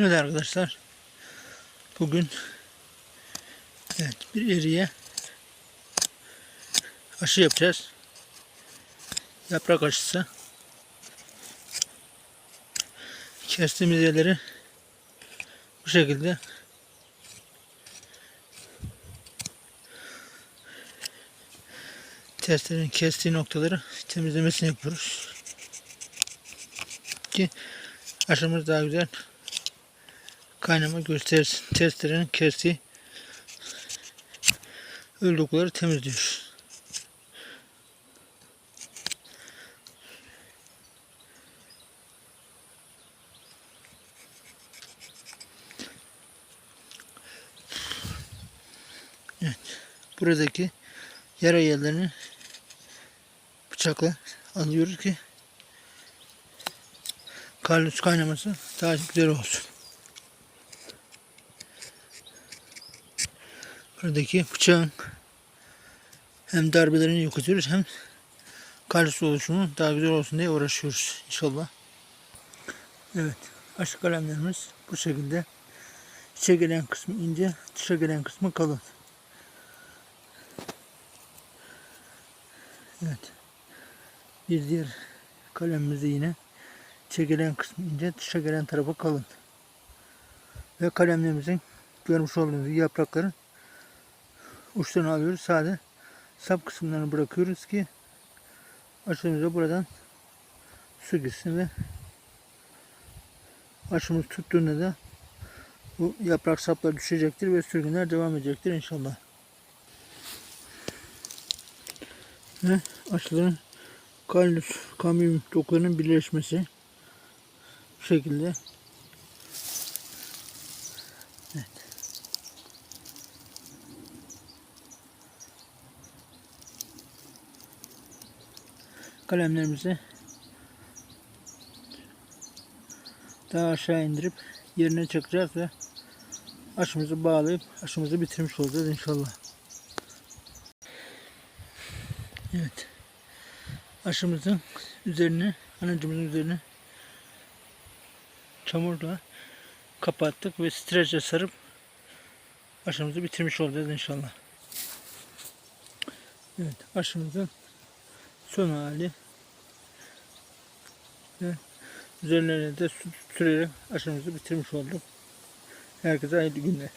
Evet arkadaşlar. Bugün evet bir eriye aşı yapacağız. Yaprak aşısı. Kestiğimiz yerleri bu şekilde testlerin kestiği noktaları temizlemesini yapıyoruz. Ki aşımız daha güzel kaynama göstersin. Testlerin kestiği öldükleri temizliyoruz. Evet. Buradaki yara yerlerini bıçakla alıyoruz ki karlus kaynaması daha güzel olsun. Buradaki bıçağın hem darbelerini yok ediyoruz hem karlus oluşumu daha güzel olsun diye uğraşıyoruz inşallah. Evet. Aşk kalemlerimiz bu şekilde. İçe gelen kısmı ince, dışa gelen kısmı kalın. Evet. Bir diğer kalemimiz yine içe gelen kısmı ince, dışa gelen tarafı kalın. Ve kalemlerimizin görmüş olduğunuz yaprakların uçlarını alıyoruz. Sade sap kısımlarını bırakıyoruz ki aşımıza buradan su gitsin ve aşımız tuttuğunda da bu yaprak saplar düşecektir ve sürgünler devam edecektir inşallah. Ve aşıların kalus, kamyum dokularının birleşmesi bu şekilde. Evet. Kalemlerimizi daha aşağı indirip yerine çakacağız ve aşımızı bağlayıp aşımızı bitirmiş olacağız inşallah. Evet. Aşımızın üzerine, anacımızın üzerine çamurla kapattık ve streçle sarıp aşımızı bitirmiş olacağız inşallah. Evet, aşımızın son hali ve üzerlerine de su sürerek aşımızı bitirmiş olduk. Herkese hayırlı günler.